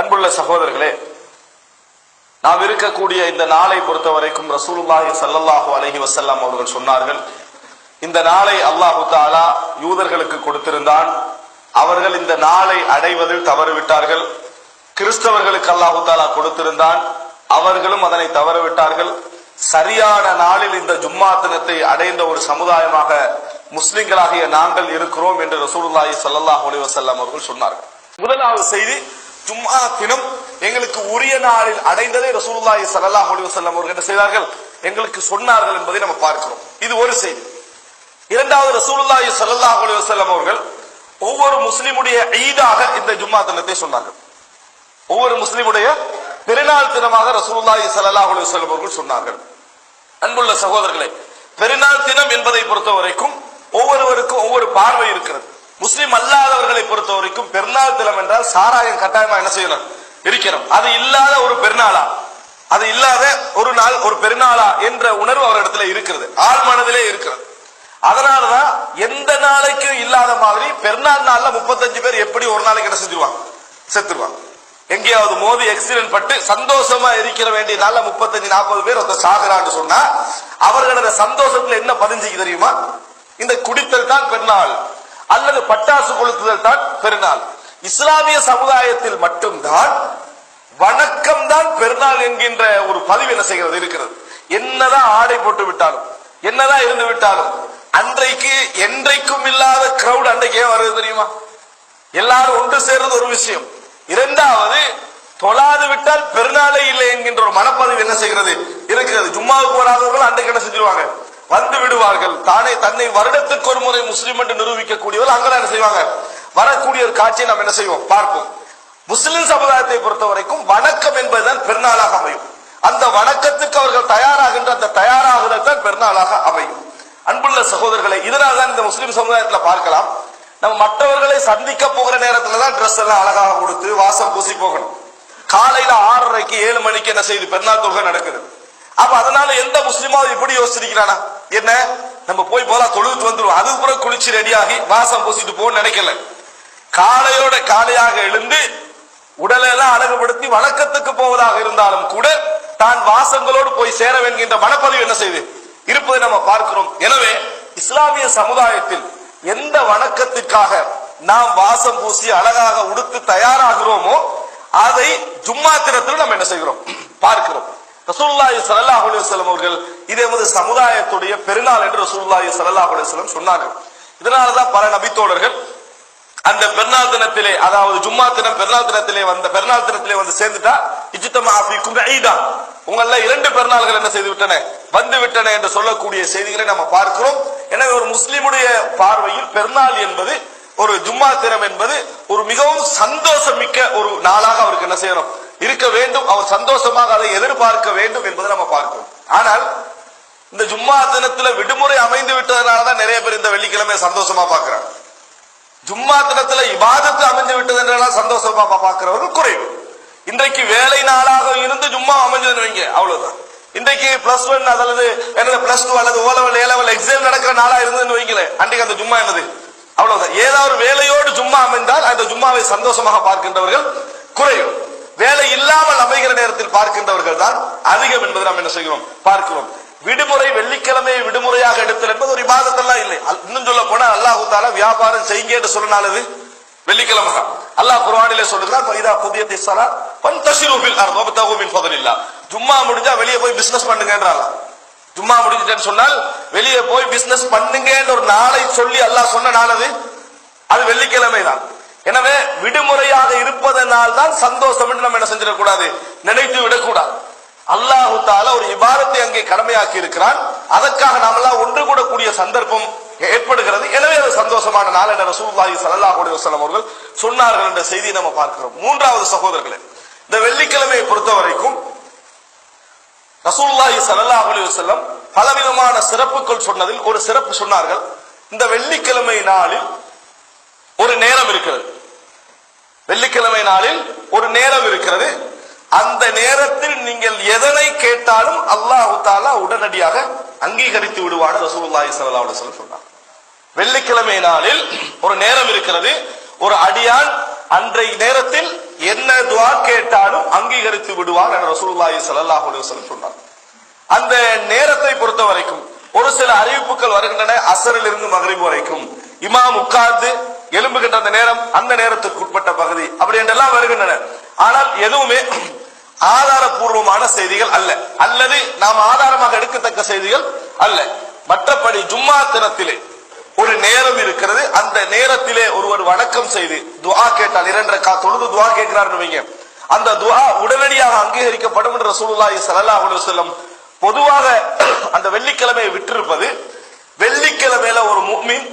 அன்புள்ள சகோதரர்களே நாம் இருக்கக்கூடிய இந்த நாளை பொறுத்த வரைக்கும் ரசூலுல்லாஹி சல்லல்லாஹு அலைஹி வஸல்லம் அவர்கள் சொன்னார்கள் இந்த நாளை அல்லாஹு தாலா யூதர்களுக்கு கொடுத்திருந்தான். அவர்கள் இந்த நாளை அடைவதில் தவறுவிட்டார்கள். கிறிஸ்தவர்களுக்கு அல்லாஹு தாலா கொடுத்திருந்தான். அவர்களும் அதனை தவறவிட்டார்கள். சரியான நாளில் இந்த ஜும்மா தினத்தை அடைந்த ஒரு சமுதாயமாக முஸ்லிம்களாகிய நாங்கள் இருக்கிறோம் என்று ரசூலுல்லாஹி சல்லாஹ் அலைஹி வஸல்லம் அவர்கள் சொன்னார்கள். முதலாவது செய்தி ஜும்மா தினம் எங்களுக்கு உரிய நாளில் அடைந்ததை ரசூலுல்லாஹி சல்லாஹ் அலைஹி அவர்கள் என்ன செய்தார்கள்? எங்களுக்கு சொன்னார்கள் என்பதை நம்ம பார்க்கிறோம். இது ஒரு செய்தி. இரண்டாவது ரசூலுல்லாஹி சல்லாஹ் அலைஹி அவர்கள் ஒவ்வொரு முஸ்லிமுடைய ஈதாக இந்த ஜும்மா தினத்தை சொன்னார்கள். ஒவ்வொரு முஸ்லிமுடைய பெருநாள் தினமாக ரசூலுல்லாஹி சல்லாஹ் அலைஹி வஸல்லம் அவர்கள் சொன்னார்கள். அன்புள்ள சகோதரர்களே பெருநாள் தினம் என்பதை பொறுத்த வரைக்கும் ஒவ்வொருவருக்கும் ஒவ்வொரு பார்வை இருக்கிறது. முஸ்லிம் அல்லாதவர்களை பொறுத்த வரைக்கும் பெருநாள் தினம் என்றால் சாராயம் கட்டாயமா என்ன செய்யணும்? இருக்கிறோம். அது இல்லாத ஒரு பெருநாளா? அது இல்லாத ஒரு நாள் ஒரு பெருநாளா என்ற உணர்வு அவரிடத்துல இருக்கிறது. ஆள் மனதிலே இருக்கிறது. அதனாலதான் எந்த நாளைக்கும் இல்லாத மாதிரி பெருநாள் நாள்ல முப்பத்தஞ்சு பேர் எப்படி ஒரு நாளைக்கு என்ன செஞ்சிருவாங்க? செத்துருவாங்க. எங்கேயாவது மோதி ஆக்சிடென்ட் பட்டு சந்தோஷமா இருக்கிற வேண்டிய நாள்ல முப்பத்தஞ்சு நாற்பது பேர் ஒருத்தர் சாகுறான்னு சொன்னா அவர்களோட சந்தோஷத்துல என்ன பதிஞ்சுக்கு தெரியுமா? இந்த குடித்தல் தான் பெருநாள். அல்லது பட்டாசு கொளுத்துதல் தான் பெருநாள். இஸ்லாமிய சமுதாயத்தில் மட்டும்தான் வணக்கம் தான் பெருநாள் என்கின்ற ஒரு பதிவு என்ன செய்கிறது இருக்கிறது. என்னதான் ஆடை போட்டு விட்டாலும் என்னதான் இருந்து விட்டாலும் அன்றைக்கு என்றைக்கும் இல்லாத கிரௌட் அன்றைக்கு ஏன் வருது தெரியுமா? எல்லாரும் ஒன்று சேர்றது ஒரு விஷயம். இரண்டாவது தொழாது விட்டால் பெருநாளே இல்லை என்கின்ற ஒரு மனப்பதிவு என்ன செய்கிறது? இருக்கிறது. ஜும்மாவுக்கு வராதவர்கள் அன்றைக்கு என்ன செஞ்சிருவாங்க. வந்து விடுவார்கள். தானே தன்னை வருடத்துக்கு ஒரு முறை முஸ்லீம் என்று நிரூபிக்கக்கூடியவர்கள் அங்கதான் என்ன செய்வாங்க? வரக்கூடிய ஒரு காட்சியை நாம் என்ன செய்வோம்? பார்ப்போம். முஸ்லிம் சமுதாயத்தை பொறுத்த வரைக்கும் வணக்கம் என்பதுதான் பெருநாளாக அமையும். அந்த வணக்கத்துக்கு அவர்கள் தயாராகின்ற அந்த தயாராகுதல் தான் பெருநாளாக அமையும். அன்புள்ள சகோதரர்களை இதனால் தான் இந்த முஸ்லிம் சமுதாயத்துல பார்க்கலாம். நம்ம மற்றவர்களை சந்திக்க போகிற நேரத்துல தான் ட்ரெஸ் எல்லாம் அழகாக கொடுத்து வாசம் பூசி போகணும். காலையில ஆறரைக்கு ஏழு மணிக்கு என்ன செய்யுது பெருநாள் தொகை நடக்குது. அப்ப அதனால எந்த முஸ்லிமாவது இப்படி யோசிச்சிருக்கிறானா? என்ன? நம்ம போய் போல தொழுது வந்துருவோம். அதுக்கு பிறகு குளிச்சு ரெடியாகி வாசம் பூசிட்டு போன்னு நினைக்கல. காலையோட காலையாக எழுந்து உடலை எல்லாம் அழகுபடுத்தி வணக்கத்துக்கு போவதாக இருந்தாலும் கூட தான் வாசங்களோடு போய் சேர வேண்கின்ற மனப்பதிவு என்ன செய்து? இருப்பதை நம்ம பார்க்கிறோம். எனவே இஸ்லாமிய சமுதாயத்தில் எந்த வணக்கத்திற்காக நாம் வாசம் பூசி அழகாக உடுத்து தயாராகிறோமோ அதை ஜும்மா தினத்தில் நம்ம என்ன செய்கிறோம்? பார்க்கிறோம். ரசூல்லாய் சல்லா அலுவலம் அவர்கள் இதே வந்து சமுதாயத்துடைய பெருநாள் என்று ரசூல்லாய் சல்லா அலுவலம் சொன்னார்கள். இதனாலதான் பல நபித்தோழர்கள் அந்த பெருநாள் தினத்திலே அதாவது ஜும்மா தினம் பெருநாள் தினத்திலே வந்த பெருநாள் தினத்திலே வந்து சேர்ந்துட்டா இஜித்தமா ஆஃபிக்கும் உங்கள்ல உங்கள இரண்டு பெருநாள்கள் என்ன செய்து விட்டன வந்து விட்டன என்று சொல்லக்கூடிய செய்திகளை நம்ம பார்க்கிறோம். எனவே ஒரு முஸ்லிமுடைய பார்வையில் பெருநாள் என்பது ஒரு ஜும்மா தினம் என்பது ஒரு மிகவும் சந்தோஷம் மிக்க ஒரு நாளாக அவருக்கு என்ன செய்யணும் இருக்க வேண்டும். அவர் சந்தோஷமாக அதை எதிர்பார்க்க வேண்டும் என்பதை நம்ம பார்க்கிறோம். ஆனால் இந்த ஜும்மா தினத்துல விடுமுறை அமைந்து விட்டதனாலதான் நிறைய பேர் இந்த வெள்ளிக்கிழமை சந்தோஷமா பார்க்கிறாங்க. ஜும்மா தினத்துல இபாதத்து அமைஞ்சு விட்டது சந்தோஷமா பா- பார்க்கிறவர்கள் குறைவு. இன்றைக்கு வேலை நாளாக இருந்து ஜும்மா அமைஞ்சதுன்னு வைங்க அவ்வளவுதான். இன்றைக்கு பிளஸ் ஒன் அல்லது என்னது பிளஸ் டூ அல்லது O level A level exam நடக்கிற நாளா இருந்ததுன்னு வைங்களேன். அன்றைக்கு அந்த ஜும்மா என்னது? அவ்வளவுதான். ஏதாவது ஒரு வேலையோடு ஜும்மா அமைந்தால் அந்த ஜும்மாவை சந்தோஷமாக பார்க்கின்றவர்கள் குறையும். வேலை இல்லாமல் அமைகிற நேரத்தில் பார்க்கின்றவர்கள் தான் அதிகம் என்பதை நாம் என்ன செய்கிறோம்? பார்க்கிறோம். விடுமுறை வெள்ளிக்கிழமை விடுமுறையாக எடுத்தல் என்பது ஒரு விவாதத்தெல்லாம் இல்லை. இன்னும் சொல்ல போனா அல்லாஹு தாலா வியாபாரம் செய்யுங்க என்று சொன்னால அது வெள்ளிக்கிழமை தான். அல்லாஹ் குர்ஆனிலே சொல்லுகிறார் புதிய புதியத்தை சலா பன்தஷிரு ஃபில் அர்த் வப்தகு மின் ஃபضலில்லா ஜும்மா முடிஞ்சா வெளியே போய் பிசினஸ் பண்ணுங்கன்றாங்க ஜும்மா முடிஞ்சிட்டேன்னு சொன்னால் வெளியே போய் பிசினஸ் பண்ணுங்கன்ற ஒரு நாளை சொல்லி அல்லாஹ் சொன்ன நாள் அது. அது வெள்ளிக்கிழமை தான் எனவே விடுமுறையாக இருப்பதனால் தான் சந்தோஷம் நம்ம என்ன செஞ்சிடக்கூடாது? நினைத்து விடக்கூடாது. அல்லாஹு தால ஒரு இபாரத்தை அங்கே கடமையாக்கி இருக்கிறான். அதற்காக நாமெல்லாம் ஒன்று கூடக்கூடிய சந்தர்ப்பம் ஏற்படுகிறது. எனவே அது சந்தோஷமான நாள் என்ற ரசூல்லாஹி சல்லாஹ் அலைஹி அவர்கள் சொன்னார்கள் என்ற செய்தியை நம்ம பார்க்கிறோம். மூன்றாவது சகோதரர்களே இந்த வெள்ளிக்கிழமையை பொறுத்த வரைக்கும் ரசூல்லாஹி ஸல்லல்லாஹு அலைஹி வஸல்லம் பலவிதமான சிறப்புகள் சொன்னதில் ஒரு சிறப்பு சொன்னார்கள். இந்த வெள்ளிக்கிழமை நாளில் ஒரு நேரம் இருக்கிறது. வெள்ளிக்கிழமை நாளில் ஒரு நேரம் இருக்கிறது. அந்த நேரத்தில் நீங்கள் எதனை கேட்டாலும் அல்லாஹு தாலா உடனடியாக அங்கீகரித்து விடுவான ரசூல்லாஹி சல்லா அலைஹி வஸல்லம் சொன்னார். வெள்ளிக்கிழமை நாளில் ஒரு நேரம் இருக்கிறது. ஒரு அடியான் அன்றைய நேரத்தில் என்ன துவா கேட்டாலும் அங்கீகரித்து விடுவார் என ரசூல்லாஹி சல்லாஹ் சொன்னார். அந்த நேரத்தை பொறுத்த வரைக்கும் ஒரு சில அறிவிப்புகள் வருகின்றன அசரில் இருந்து மகரிப் வரைக்கும். இமாம் உட்கார்ந்து எலும்புகின்ற அந்த நேரம் அந்த நேரத்துக்கு உட்பட்ட பகுதி. அப்படி என்றெல்லாம் வருகின்றன. ஆனால் எதுவுமே ஆதாரபூர்வமான செய்திகள் அல்ல. அல்லது நாம் ஆதாரமாக எடுக்கத்தக்க செய்திகள் அல்ல. மற்றபடி ஜும்மா தினத்திலே ஒரு நேரம் இருக்கிறது அந்த நேரத்திலே ஒருவர் வணக்கம் செய்து துவா கேட்டால் இரண்டரை கா தொழுது துவா கேட்கிறார்னு வைங்க. அந்த துவா உடனடியாக அங்கீகரிக்கப்படும் என்று ரசூலுல்லாஹி ஸல்லல்லாஹு அலைஹி வஸல்லம் பொதுவாக அந்த வெள்ளிக்கிழமையை விட்டிருப்பது. வெள்ளிக்கிழமையில ஒரு முஃமின்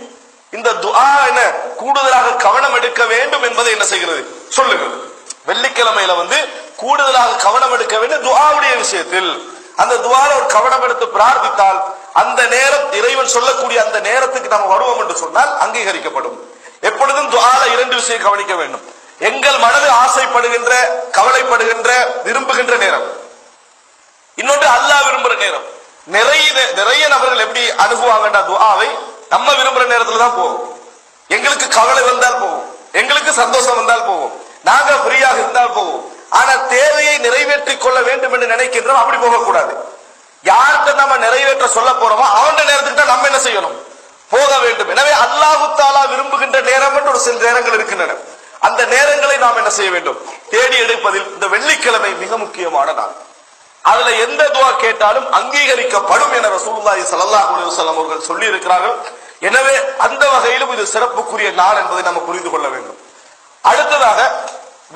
இந்த துஆ என கூடுதலாக கவனம் எடுக்க வேண்டும் என்பதை என்ன செய்கிறது? சொல்லுகிறது. வெள்ளிக்கிழமையில வந்து கூடுதலாக கவனம் எடுக்க வேண்டும் துஆவுடைய விஷயத்தில் அந்த துவால ஒரு கவனம் எடுத்து பிரார்த்தித்தால் அந்த நேரம் இறைவன் சொல்லக்கூடிய அந்த நேரத்துக்கு நம்ம வருவோம் என்று சொன்னால் அங்கீகரிக்கப்படும். எப்பொழுதும் துவால இரண்டு விஷயம் கவனிக்க வேண்டும். எங்கள் மனது ஆசைப்படுகின்ற கவலைப்படுகின்ற விரும்புகின்ற நேரம். இன்னொன்று அல்லாஹ் விரும்புற நேரம். நிறைய நிறைய நபர்கள் எப்படி அணுகுவாங்கன்ற துவாவை? நம்ம விரும்புற நேரத்துல தான் போகும் எங்களுக்கு கவலை வந்தால் போகும் எங்களுக்கு சந்தோஷம் வந்தால் போகும் நாங்க ஃப்ரீயாக இருந்தால் போகும் ஆனா தேவையை நிறைவேற்றிக் கொள்ள வேண்டும் என்று நினைக்கின்றோம் அப்படி போகக்கூடாது. யார்கிட்ட நம்ம நிறைவேற்ற சொல்ல போறோமோ அவன் நேரத்துக்கு நம்ம என்ன செய்யணும்? போக வேண்டும். எனவே அல்லாஹு தாலா விரும்புகின்ற நேரம் என்று ஒரு சில நேரங்கள் இருக்கின்றன. அந்த நேரங்களை நாம் என்ன செய்ய வேண்டும்? தேடி எடுப்பதில் இந்த வெள்ளிக்கிழமை மிக முக்கியமான நாள் அதுல எந்த துவா கேட்டாலும் அங்கீகரிக்கப்படும் என ரசூலுல்லாஹி ஸல்லல்லாஹு அலைஹி வஸல்லம் அவர்கள் சொல்லி இருக்கிறார்கள் எனவே அந்த வகையிலும் இது சிறப்புக்குரிய நாள் என்பதை நம்ம புரிந்து கொள்ள வேண்டும். அடுத்ததாக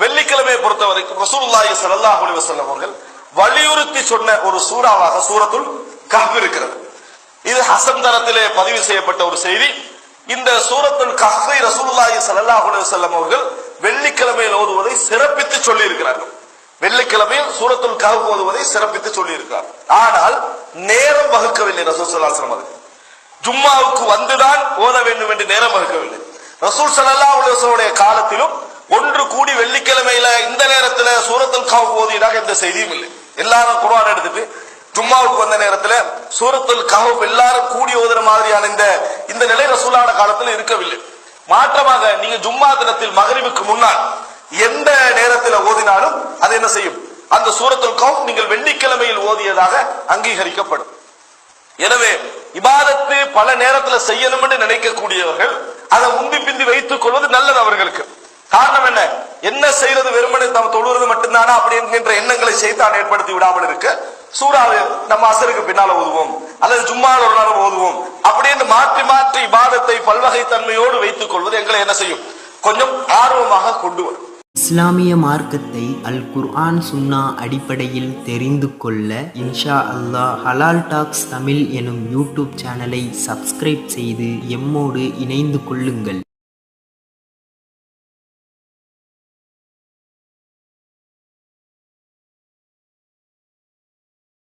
வெள்ளிக்கிழமையை பொறுத்த வரைக்கும் ரசூலுல்லாஹி சல்லாஹ் அலி வசல்லம் அவர்கள் வலியுறுத்தி சொன்ன ஒரு சூறாவாக சூரத்துல் கஹ்ப் இருக்கிறது. இது ஹசன் தரத்திலே பதிவு செய்யப்பட்ட ஒரு செய்தி. இந்த சூரத்துல் கஹ்வை ரசூலுல்லாஹி சல்லாஹ் அலி வசல்லம் அவர்கள் வெள்ளிக்கிழமையில் ஓதுவதை சிறப்பித்து சொல்லி இருக்கிறார்கள் வெள்ளிக்கிழமையில் சூரத்துல் கஹ்ப் ஓதுவதை சிறப்பித்து சொல்லி இருக்கிறார் ஆனால் நேரம் வகுக்கவில்லை ரசூல் ஸல்லல்லாஹு அலைஹி ஜும்மாவுக்கு வந்துதான் ஓத வேண்டும் என்று நேரம் வகுக்கவில்லை. ரசூல் சல்லா அலைஹி காலத்திலும் ஒன்று கூடி வெள்ளிக்கிழமையில இந்த நேரத்துல சூரத்தில் கஹ்ப் ஓதியதாக எந்த செய்தியும் இல்லை. எல்லாரும் குரான் எடுத்துட்டு ஜும்மாவுக்கு வந்த நேரத்துல சூரத்தில் கஹ்ப் எல்லாரும் கூடி ஓதுற மாதிரியான இந்த இந்த நிலை ரசூலான காலத்துல இருக்கவில்லை. மாற்றமாக நீங்க ஜும்மா தினத்தில் மகரிவுக்கு முன்னால் எந்த நேரத்தில் ஓதினாலும் அது என்ன செய்யும்? அந்த சூரத்துல் கஹ்ப் நீங்கள் வெள்ளிக்கிழமையில் ஓதியதாக அங்கீகரிக்கப்படும். எனவே இபாதத்து பல நேரத்துல செய்யணும் என்று நினைக்கக்கூடியவர்கள் அதை முந்தி பிந்தி வைத்துக் கொள்வது நல்லது அவர்களுக்கு. காரணம் என்ன? என்ன செய்யறது வெறுமனை நம்ம தொழுவது மட்டும்தானா? அப்படி என்கின்ற எண்ணங்களை செய்தான் ஏற்படுத்தி விடாமல் இருக்க சூறாவை நம்ம அசருக்கு பின்னால ஓதுவோம் அல்லது ஜும்மால ஒரு நாள் ஓதுவோம் அப்படின்னு மாற்றி மாற்றி இபாதத்தை பல்வகை தன்மையோடு வைத்துக் கொள்வது எங்களை என்ன செய்யும்? கொஞ்சம் ஆர்வமாக கொண்டு வரும். இஸ்லாமிய மார்க்கத்தை அல் குர்ஆன் சுன்னா அடிப்படையில் தெரிந்து கொள்ள இன்ஷா அல்லாஹ் ஹலால் டாக்ஸ் தமிழ் எனும் யூடியூப் சேனலை சப்ஸ்கிரைப் செய்து எம்மோடு இணைந்து கொள்ளுங்கள்.